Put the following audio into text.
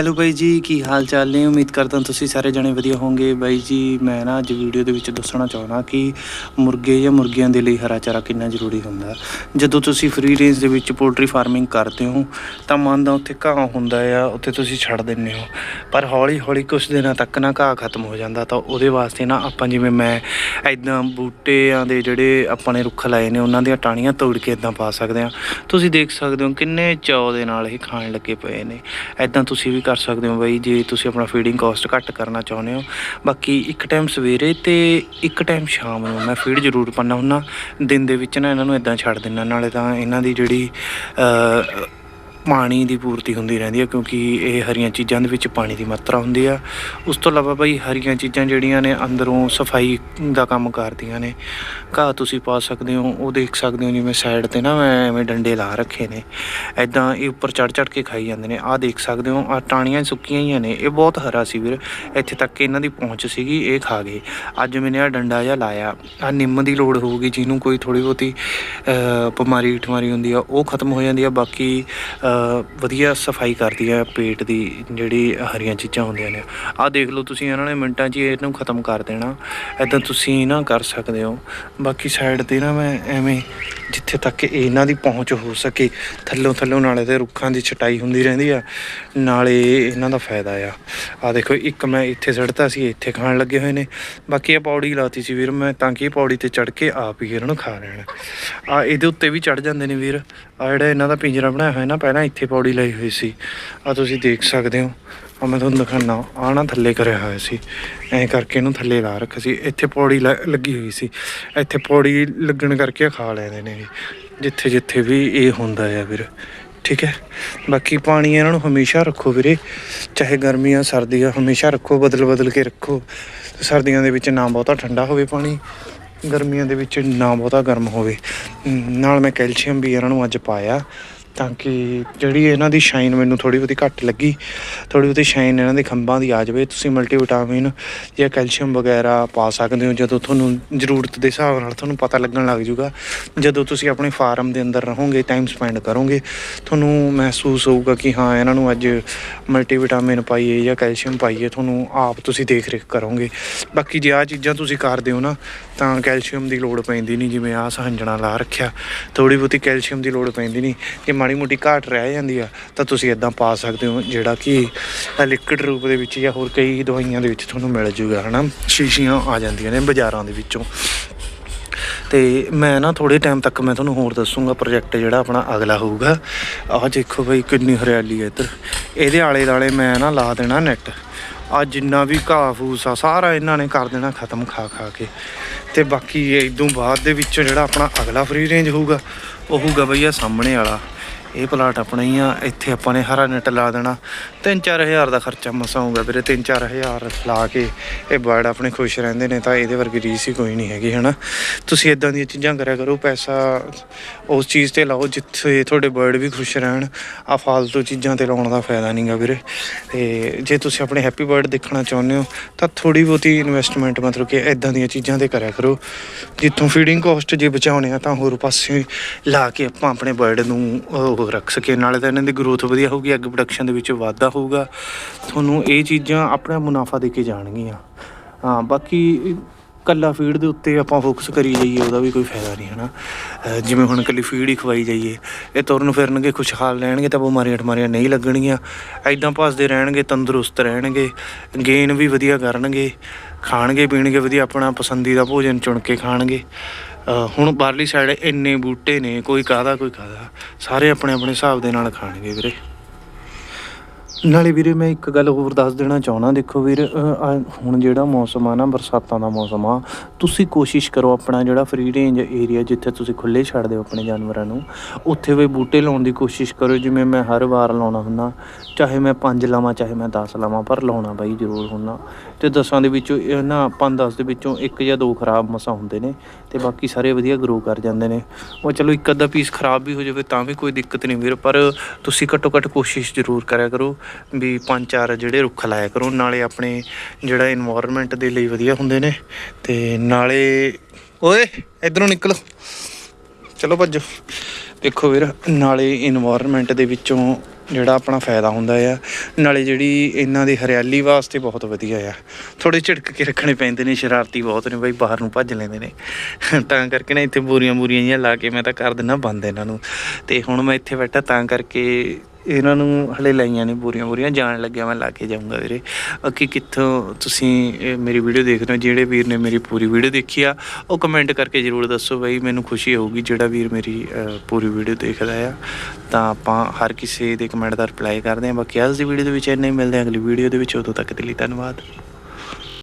Hello ਬਾਈ ਜੀ, ਕੀ ਹਾਲ ਚਾਲ ਨੇ? ਉਮੀਦ ਕਰਦਾ ਤੁਸੀਂ ਸਾਰੇ ਜਣੇ ਵਧੀਆ ਹੋਵੋਗੇ। ਬਾਈ ਜੀ, ਮੈਂ ਨਾ ਅੱਜ ਵੀਡੀਓ ਦੇ ਵਿੱਚ ਦੱਸਣਾ ਚਾਹਣਾ ਕਿ ਮੁਰਗੇ ਜਾਂ ਮੁਰਗੀਆਂ ਦੇ ਲਈ ਹਰਾ ਚਾਰਾ ਕਿੰਨਾ ਜ਼ਰੂਰੀ ਹੁੰਦਾ? ਜਦੋਂ ਤੁਸੀਂ ਫ੍ਰੀ ਰੇਂਜ ਦੇ ਵਿੱਚ ਪੋਲਟਰੀ ਫਾਰਮਿੰਗ ਕਰਦੇ ਹੋ, ਤਾਂ ਮਨ ਦਾ ਉੱਥੇ ਘਾਹ ਹੁੰਦਾ ਆ, ਉੱਥੇ ਤੁਸੀਂ ਛੱਡ ਦਿੰਦੇ ਹੋ। ਪਰ ਹੌਲੀ ਹੌਲੀ ਕੁਝ ਦਿਨਾਂ ਤੱਕ ਨਾ ਘਾਹ ਖਤਮ ਹੋ ਜਾਂਦਾ, ਤਾਂ ਉਹਦੇ ਵਾਸਤੇ ਨਾ ਆਪਾਂ ਜਿਵੇਂ ਮੈਂ ਐਦਾਂ ਬੂਟਿਆਂ ਦੇ ਜਿਹੜੇ ਆਪਾਂ ਨੇ ਰੁੱਖ ਲਾਏ ਨੇ, ਉਹਨਾਂ ਦੀਆਂ ਟਾਹਣੀਆਂ ਤੋੜ ਕੇ ਇਦਾਂ ਪਾ ਸਕਦੇ ਆ ਤੁਸੀਂ ਦੇਖ ਸਕਦੇ ਹੋ ਕਿੰਨੇ ਚਾਅ ਦੇ ਨਾਲ ਇਹ ਖਾਣ ਲੱਗੇ ਪਏ ਨੇ। ਐਦਾਂ ਤੁਸੀਂ ਵੀ ਕਰ ਸਕਦੇ ਹੋ ਬਾਈ, ਜੇ ਤੁਸੀਂ ਆਪਣਾ ਫੀਡਿੰਗ ਕਾਸਟ ਘੱਟ ਕਰਨਾ ਚਾਹੁੰਦੇ ਹੋ। ਬਾਕੀ ਇੱਕ ਟਾਈਮ ਸਵੇਰੇ ਤੇ ਇੱਕ ਟਾਈਮ ਸ਼ਾਮ ਨੂੰ ਮੈਂ ਫੀਡ ਜ਼ਰੂਰ ਪਾਉਂਦਾ ਹੁੰਦਾ ਦਿਨ ਦੇ ਵਿੱਚ ਨਾ ਇਹਨਾਂ ਨੂੰ ਇਦਾਂ ਛੱਡ ਦਿੰਦਾ, ਨਾਲੇ ਤਾਂ ਇਹਨਾਂ ਦੀ ਜਿਹੜੀ ਪਾਣੀ ਦੀ ਪੂਰਤੀ ਹੁੰਦੀ ਰਹਿੰਦੀ ਹੈ ਕਿਉਂਕਿ ਇਹ ਹਰੀਆਂ ਚੀਜ਼ਾਂ ਦੇ ਵਿੱਚ ਪਾਣੀ ਦੀ ਮਾਤਰਾ ਹੁੰਦੀ ਆ। ਉਸ ਤੋਂ ਇਲਾਵਾ ਬਈ ਹਰੀਆਂ ਚੀਜ਼ਾਂ ਜਿਹੜੀਆਂ ਨੇ, ਅੰਦਰੋਂ ਸਫ਼ਾਈ ਦਾ ਕੰਮ ਕਰਦੀਆਂ ਨੇ। ਘਾਹ ਤੁਸੀਂ ਪਾ ਸਕਦੇ ਹੋ, ਉਹ ਦੇਖ ਸਕਦੇ ਹੋ, ਜਿਵੇਂ ਸਾਈਡ ਤੇ ਨਾ ਮੈਂ ਐਵੇਂ ਡੰਡੇ ਲਾ ਰੱਖੇ ਨੇ। ਐਦਾਂ ਇਹ ਉੱਪਰ ਚੜ ਚੜ ਕੇ ਖਾਈ ਜਾਂਦੇ ਨੇ। ਆਹ ਦੇਖ ਸਕਦੇ ਹੋ ਆ ਟਾਣੀਆਂ ਸੁੱਕੀਆਂ ਹੀ ਨੇ। ਇਹ ਬਹੁਤ ਹਰਾ ਸੀ ਵੀਰ। ਇੱਥੇ ਤੱਕ ਇਹਨਾਂ ਦੀ ਪਹੁੰਚ ਸੀਗੀ, ਇਹ ਖਾ ਗਏ। ਅੱਜ ਮੈਨੇ ਆ ਡੰਡਾ ਜਿਹਾ ਲਾਇਆ। ਆ ਨਿੰਮ ਦੀ ਲੋੜ ਹੋਊਗੀ, ਜਿਹਨੂੰ ਕੋਈ ਥੋੜੀ ਬਹੁਤੀ ਬਿਮਾਰੀ ਠਮਾਰੀ ਹੁੰਦੀ ਆ, ਉਹ ਖਤਮ ਹੋ ਜਾਂਦੀ ਆ। ਬਾਕੀ ਵਧੀਆ ਸਫ਼ਾਈ ਕਰਦੀ ਹੈ ਪੇਟ ਦੀ, ਜਿਹੜੀ ਹਰੀਆਂ ਚੀਜ਼ਾਂ ਹੁੰਦੀਆਂ ਨੇ। ਆਹ ਦੇਖ ਲਓ ਤੁਸੀਂ ਇਹਨਾਂ ਨੇ ਮਿੰਟਾਂ 'ਚ ਇਹਨੂੰ ਖਤਮ ਕਰ ਦੇਣਾ। ਐਦਾਂ ਤੁਸੀਂ ਨਾ ਕਰ ਸਕਦੇ ਹੋ। ਬਾਕੀ ਸਾਈਡ ਤੇ ਨਾ ਮੈਂ ਐਵੇਂ ਜਿੱਥੇ ਤੱਕ ਇਹਨਾਂ ਦੀ ਪਹੁੰਚ ਹੋ ਸਕੇ, ਥੱਲੋਂ ਥੱਲੋਂ ਨਾਲੇ ਤੇ ਰੁੱਖਾਂ ਦੀ ਛਟਾਈ ਹੁੰਦੀ ਰਹਿੰਦੀ ਆ, ਨਾਲੇ ਇਹਨਾਂ ਦਾ ਫਾਇਦਾ ਆ। ਆ ਦੇਖੋ, ਇੱਕ ਮੈਂ ਇੱਥੇ ਸੜਤਾ ਸੀ, ਇੱਥੇ ਖਾਣ ਲੱਗੇ ਹੋਏ ਨੇ। ਬਾਕੀ ਇਹ ਪੌੜੀ ਲਾਤੀ ਸੀ ਵੀਰ, ਮੈਂ ਤਾਂ ਕਿ ਇਹ ਪੌੜੀ ਤੇ ਚੜ ਕੇ ਆਪ ਹੀ ਇਹਨਾਂ ਨੂੰ ਖਾ ਲੈਣ। ਆ ਇਹਦੇ ਉੱਤੇ ਵੀ ਚੜ ਜਾਂਦੇ ਨੇ ਵੀਰ। ਆ ਜਿਹੜਾ ਇਹਨਾਂ ਦਾ ਪਿੰਜਰਾ ਬਣਾਇਆ ਹੋਇਆ ਨਾ, ਪਹਿਲਾਂ ਇੱਥੇ ਪੌੜੀ ਲਾਈ ਹੋਈ ਸੀ। ਆ ਤੁਸੀਂ ਦੇਖ ਸਕਦੇ ਹੋ। ਆ ਮੈਂ ਤੁਹਾਨੂੰ ਦਿਖਾਣਾ ਆ ਨਾ ਥੱਲੇ ਕਰਿਆ ਹੋਇਆ ਸੀ। ਐਂ ਕਰਕੇ ਇਹਨੂੰ ਥੱਲੇ ਲਾ ਰੱਖਿਆ ਸੀ। ਇੱਥੇ ਪੌੜੀ ਲ- ਲੱਗੀ ਹੋਈ ਸੀ। ਇੱਥੇ ਪੌੜੀ ਲੱਗਣ ਕਰਕੇ ਖਾ ਲੈਂਦੇ ਨੇ ਇਹ। ਜਿੱਥੇ ਜਿੱਥੇ ਵੀ ਇਹ ਹੁੰਦਾ ਆ ਵੀਰ ਠੀਕ ਹੈ? ਬਾਕੀ ਪਾਣੀ ਇਹਨਾਂ ਨੂੰ ਹਮੇਸ਼ਾ ਰੱਖੋ ਵੀਰੇ। ਚਾਹੇ ਗਰਮੀਆਂ, ਸਰਦੀਆਂ, ਹਮੇਸ਼ਾ ਰੱਖੋ, ਬਦਲ ਬਦਲ ਕੇ ਰੱਖੋ। ਸਰਦੀਆਂ ਦੇ ਵਿੱਚ ਨਾ ਬਹੁਤਾ ਠੰਡਾ ਹੋਵੇ ਪਾਣੀ। ਗਰਮੀਆਂ ਦੇ ਵਿੱਚ ਨਾ ਬਹੁਤਾ ਗਰਮ ਹੋਵੇ। ਨਾਲ ਮੈਂ ਕੈਲਸ਼ੀਅਮ ਵੀ ਇਹਨਾਂ ਨੂੰ ਅੱਜ ਪਾਇਆ। ਤਾਂ ਕਿ ਜਿਹੜੀ ਇਹਨਾਂ ਦੀ ਸ਼ਾਈਨ ਮੈਨੂੰ ਥੋੜੀ ਬਹੁਤੀ ਘੱਟ ਲੱਗੀ ਥੋੜੀ ਬਹੁਤੀ ਸ਼ਾਈਨ ਇਹਨਾਂ ਦੇ ਖੰਭਾਂ ਦੀ ਆ ਜਾਵੇ। ਤੁਸੀਂ ਮਲਟੀਵਿਟਾਮਿਨ ਜਾਂ ਕੈਲਸ਼ੀਅਮ ਵਗੈਰਾ ਪਾ ਸਕਦੇ ਹੋ, ਜਦੋਂ ਤੁਹਾਨੂੰ ਜ਼ਰੂਰਤ ਦੇ ਹਿਸਾਬ ਨਾਲ ਤੁਹਾਨੂੰ ਪਤਾ ਲੱਗਣ ਲੱਗ ਜਾਊਗਾ। ਜਦੋਂ ਤੁਸੀਂ ਆਪਣੇ ਫਾਰਮ ਦੇ ਅੰਦਰ ਰਹੋਗੇ ਟਾਈਮ ਸਪੈਂਡ ਕਰੋਗੇ, ਤੁਹਾਨੂੰ ਮਹਿਸੂਸ ਹੋਊਗਾ ਕਿ ਹਾਂ, ਇਹਨਾਂ ਨੂੰ ਅੱਜ ਮਲਟੀਵਿਟਾਮਿਨ ਪਾਈਏ ਜਾਂ ਕੈਲਸ਼ੀਅਮ ਪਾਈਏ, ਤੁਹਾਨੂੰ ਆਪ ਤੁਸੀਂ ਦੇਖ ਰੇਖ ਕਰੋਗੇ। ਬਾਕੀ ਜੇ ਆ ਚੀਜ਼ਾਂ ਤੁਸੀਂ ਕਰਦੇ ਹੋ ਨਾ, ਤਾਂ ਕੈਲਸ਼ੀਅਮ ਦੀ ਲੋੜ ਪੈਂਦੀ ਨਹੀਂ, ਜਿਵੇਂ ਆ ਸਹੰਜਣਾ ਲਾ ਰੱਖਿਆ। ਥੋੜੀ ਬਹੁਤੀ ਕੈਲਸ਼ੀਅਮ ਦੀ ਲੋੜ ਪੈਂਦੀ ਨਹੀਂ ਜੇ ਮਾੜੀ ਮੋਟੀ ਘਾਟ ਰਹਿ ਜਾਂਦੀ ਆ, ਤਾਂ ਤੁਸੀਂ ਇਦਾਂ ਪਾ ਸਕਦੇ ਹੋ ਜਿਹੜਾ ਕਿ ਲਿਕਵਿਡ ਰੂਪ ਦੇ ਵਿੱਚ ਜਾਂ ਹੋਰ ਕਈ ਦਵਾਈਆਂ ਦੇ ਵਿੱਚ ਤੁਹਾਨੂੰ ਮਿਲ ਜੂਗਾ, ਹਨਾ? ਸ਼ੀਸ਼ੀਆਂ ਆ ਜਾਂਦੀਆਂ ਨੇ ਬਾਜ਼ਾਰਾਂ ਦੇ ਵਿੱਚੋਂ। ਤੇ ਮੈਂ ਨਾ ਥੋੜੇ ਟਾਈਮ ਤੱਕ ਮੈਂ ਤੁਹਾਨੂੰ ਹੋਰ ਦੱਸੂਗਾ ਪ੍ਰੋਜੈਕਟ ਜਿਹੜਾ ਆਪਣਾ ਅਗਲਾ ਹੋਊਗਾ। ਆਹ ਦੇਖੋ ਬਈ ਕਿੰਨੀ ਹਰਿਆਲੀ ਹੈ ਇੱਧਰ। ਇਹਦੇ ਆਲੇ ਦਾਲੇ ਮੈਂ ਨਾ ਲਾ ਦੇਣਾ ਨੈਟ ਆ ਜਿੰਨਾ ਵੀ ਘਾਹ ਫੂਸ ਆ, ਸਾਰਾ ਇਹਨਾਂ ਨੇ ਕਰ ਦੇਣਾ ਖਤਮ ਖਾ ਖਾ ਕੇ। ਤੇ ਬਾਕੀ ਇਦੋਂ ਬਾਅਦ ਦੇ ਵਿੱਚ ਜਿਹੜਾ ਆਪਣਾ ਅਗਲਾ ਫ੍ਰੀ ਰੇਂਜ ਹੋਊਗਾ, ਉਹ ਹੋਊਗਾ ਬਈ ਆ ਸਾਹਮਣੇ ਵਾਲਾ। ਇਹ ਪਲਾਟ ਆਪਣਾ ਹੀ ਆ, ਇੱਥੇ ਆਪਾਂ ਨੇ ਹਰਾ ਨੈਟ ਲਾ ਦੇਣਾ। 3-4000 ਦਾ ਖਰਚਾ ਮਸਾ ਹੋਊਗਾ ਵੀਰੇ 3-4000 ਲਾ ਕੇ ਇਹ ਬਰਡ ਆਪਣੇ ਖੁਸ਼ ਰਹਿੰਦੇ ਨੇ, ਤਾਂ ਇਹਦੇ ਵਰਗੀ ਰੀਸ ਹੀ ਕੋਈ ਨਹੀਂ ਹੈਗੀ, ਹਨਾ? ਤੁਸੀਂ ਇਦਾਂ ਦੀਆਂ ਚੀਜ਼ਾਂ ਕਰਿਆ ਕਰੋ, ਪੈਸਾ ਉਸ ਚੀਜ਼ ਤੇ ਲਾਓ ਜਿੱਥੇ ਤੁਹਾਡੇ ਬਰਡ ਵੀ ਖੁਸ਼ ਰਹਿਣ। ਆ ਫਾਲਤੂ ਚੀਜ਼ਾਂ ਤੇ ਲਾਉਣ ਦਾ ਫਾਇਦਾ ਨਹੀਂਗਾ ਵੀਰੇ। ਤੇ ਜੇ ਤੁਸੀਂ ਆਪਣੇ ਹੈਪੀ ਬਰਡ ਦੇਖਣਾ ਚਾਹੁੰਦੇ ਹੋ, ਤਾਂ ਥੋੜੀ ਬਹੁਤੀ ਇਨਵੈਸਟਮੈਂਟ ਮਤਲਬ ਕਿ ਇਦਾਂ ਦੀਆਂ ਚੀਜ਼ਾਂ ਤੇ ਕਰਿਆ ਕਰੋ। ਜਿੱਥੋਂ ਫੀਡਿੰਗ ਕਾਸਟ ਜੇ ਬਚਾਉਣੇ ਆ, ਤਾਂ ਹੋਰ ਪਾਸੇ ਲਾ ਕੇ ਆਪਾਂ ਆਪਣੇ ਬਰਡ ਨੂੰ ਉਹ ਰੱਖ ਸਕੇ ਨਾਲੇ ਤਾਂ ਇਹਨਾਂ ਦੀ ਗਰੋਥ ਵਧੀਆ ਹੋਊਗੀ, ਅੱਗ ਪ੍ਰੋਡਕਸ਼ਨ ਦੇ ਵਿੱਚ ਵਾਧਾ ਹੋਊਗਾ। ਤੁਹਾਨੂੰ ਇਹ ਚੀਜ਼ਾਂ ਆਪਣਾ ਮੁਨਾਫਾ ਦੇ ਕੇ ਜਾਣਗੀਆਂ। ਹਾਂ, ਬਾਕੀ ਕੱਲਾ ਫੀਡ ਦੇ ਉੱਤੇ ਆਪਾਂ ਫੋਕਸ ਕਰੀ ਜਾਈਏ, ਉਹਦਾ ਵੀ ਕੋਈ ਫਾਇਦਾ ਨਹੀਂ, ਹਨਾ? ਅਹ ਜਿਵੇਂ ਹੁਣ ਕੱਲੀ ਫੀਡ ਹੀ ਖਵਾਈ ਜਾਈਏ। ਇਹ ਤੁਰਨ ਫਿਰਨਗੇ, ਖੁਸ਼ਹਾਲ ਰਹਿਣਗੇ, ਤਾਂ ਬਿਮਾਰੀਆਂ ਠਮਾਰੀਆਂ ਨਹੀਂ ਲੱਗਣਗੀਆਂ। ਐਦਾਂ ਭੱਜਦੇ ਰਹਿਣਗੇ, ਤੰਦਰੁਸਤ ਰਹਿਣਗੇ ਗੇਨ ਵੀ ਵਧੀਆ ਕਰਨਗੇ, ਖਾਣਗੇ, ਪੀਣਗੇ ਵਧੀਆ ਆਪਣਾ ਪਸੰਦੀਦਾ ਭੋਜਨ ਚੁਣ ਕੇ ਖਾਣਗੇ। ਹੁਣ ਬਾਹਰਲੀ ਸਾਈਡ ਇੰਨੇ ਬੂਟੇ ਨੇ, ਕੋਈ ਕਾਹਦਾ ਕੋਈ ਕਾਹਦਾ। ਸਾਰੇ ਆਪਣੇ ਆਪਣੇ ਹਿਸਾਬ ਦੇ ਨਾਲ ਖਾਣਗੇ ਵੀਰੇ। ਨਾਲੇ ਵੀਰੇ ਮੈਂ ਇੱਕ ਗੱਲ ਹੋਰ ਦੱਸ ਦੇਣਾ ਚਾਹੁੰਦਾ। ਦੇਖੋ ਵੀਰ ਹੁਣ ਜਿਹੜਾ ਮੌਸਮ ਆ ਨਾ, ਬਰਸਾਤਾਂ ਦਾ ਮੌਸਮ ਆ, ਤੁਸੀਂ ਕੋਸ਼ਿਸ਼ ਕਰੋ ਆਪਣਾ ਜਿਹੜਾ ਫ੍ਰੀ ਰੇਂਜ ਏਰੀਆ ਜਿੱਥੇ ਤੁਸੀਂ ਖੁੱਲੇ ਛੱਡਦੇ ਹੋ ਆਪਣੇ ਜਾਨਵਰਾਂ ਨੂੰ, ਉੱਥੇ ਵੀ ਬੂਟੇ ਲਾਉਣ ਦੀ ਕੋਸ਼ਿਸ਼ ਕਰੋ। ਜਿਵੇਂ ਮੈਂ ਹਰ ਵਾਰ ਲਾਉਣਾ ਹੁੰਦਾ, ਚਾਹੇ ਮੈਂ 5 ਲਾਵਾਂ, ਚਾਹੇ ਮੈਂ 10 ਲਾਵਾਂ, ਪਰ ਲਾਉਣਾ ਬਾਈ ਜ਼ਰੂਰ ਹੁੰਦਾ। ਤੇ ਦਸਾਂ ਦੇ ਵਿੱਚੋਂ ਨਾ 5-10 ਦੇ ਵਿੱਚੋਂ ਇੱਕ ਜਾਂ ਦੋ ਖਰਾਬ ਮਸਾ ਹੁੰਦੇ ਨੇ ਤੇ ਬਾਕੀ ਸਾਰੇ ਵਧੀਆ ਗਰੋ ਕਰ ਜਾਂਦੇ ਨੇ। ਉਹ ਚਲੋ ਇੱਕ ਅੱਧਾ ਪੀਸ ਖਰਾਬ ਵੀ ਹੋ ਜਾਵੇ ਤਾਂ ਵੀ ਕੋਈ ਦਿੱਕਤ ਨਹੀਂ ਵੀਰ, ਪਰ ਤੁਸੀਂ ਘੱਟੋ ਘੱਟ ਕੋਸ਼ਿਸ਼ ਜ਼ਰੂਰ ਕਰਿਆ ਕਰੋ। ਵੀ ਪੰਜ ਚਾਰ ਜਿਹੜੇ ਰੁੱਖ ਲਾਇਆ ਕਰੋ, ਨਾਲੇ ਆਪਣੇ ਜਿਹੜਾ এনवायरमेंट ਦੇ ਲਈ ਵਧੀਆ ਹੁੰਦੇ ਨੇ ਤੇ ਨਾਲੇ ਓਏ, ਇਧਰੋਂ ਨਿਕਲ। ਚਲੋ ਭੱਜੋ। ਦੇਖੋ ਵੀਰ, ਨਾਲੇ এনवायरमेंट ਦੇ ਵਿੱਚੋਂ ਜਿਹੜਾ ਆਪਣਾ ਫਾਇਦਾ ਹੁੰਦਾ ਆ, ਨਾਲੇ ਜਿਹੜੀ ਇਹਨਾਂ ਦੀ ਹਰਿਆਲੀ ਵਾਸਤੇ ਬਹੁਤ ਵਧੀਆ ਆ। ਥੋੜੇ ਝਿੜਕ ਕੇ ਰੱਖਣੇ ਪੈਂਦੇ ਨੇ, ਸ਼ਰਾਰਤੀ ਬਹੁਤ ਨੇ ਬਈ, ਬਾਹਰ ਨੂੰ ਭੱਜ ਲੈਂਦੇ ਨੇ। ਤਾਂ ਕਰਕੇ ਨਾ ਇੱਥੇ ਬੂਰੀਆਂ ਬੂਰੀਆਂ ਜੀਆਂ ਲਾ ਕੇ ਮੈਂ ਤਾਂ ਕਰ ਦਿੰਨਾ ਬੰਦ ਇਹਨਾਂ ਨੂੰ। ਤੇ ਹੁਣ ਮੈਂ ਇੱਥੇ ਬੈਠਾ ਤਾਂ ਕਰਕੇ ਇਹਨਾਂ ਨੂੰ ਹਲੇ ਲਾਈਆਂ ਨੇ ਬੋਰੀਆਂ ਬੋਰੀਆਂ, ਜਾਣ ਲੱਗਿਆ ਮੈਂ ਲਾ ਕੇ ਜਾਊਂਗਾ ਵੀਰੇ। ਬਾਕੀ ਕਿੱਥੋਂ ਤੁਸੀਂ ਮੇਰੀ ਵੀਡੀਓ ਦੇਖ ਰਹੇ ਹੋ, ਜਿਹੜੇ ਵੀਰ ਨੇ ਮੇਰੀ ਪੂਰੀ ਵੀਡੀਓ ਦੇਖੀ ਆ, ਉਹ ਕਮੈਂਟ ਕਰਕੇ ਜਰੂਰ ਦੱਸੋ ਬਈ ਮੈਨੂੰ ਖੁਸ਼ੀ ਹੋਊਗੀ ਜਿਹੜਾ ਵੀਰ ਮੇਰੀ ਪੂਰੀ ਵੀਡੀਓ ਦੇਖਦਾ ਆ। ਤਾਂ ਆਪਾਂ ਹਰ ਕਿਸੇ ਦੇ ਕਮੈਂਟ ਦਾ ਰਿਪਲਾਈ ਕਰਦੇ ਹਾਂ। ਬਾਕੀ ਅੱਜ ਦੀ ਵੀਡੀਓ ਦੇ ਵਿੱਚ ਇੰਨਾ ਹੀ, ਮਿਲਦੇ ਹਾਂ ਅਗਲੀ ਵੀਡੀਓ ਦੇ ਵਿੱਚ। ਉਦੋਂ ਤੱਕ ਦੇ ਲਈ ਧੰਨਵਾਦ।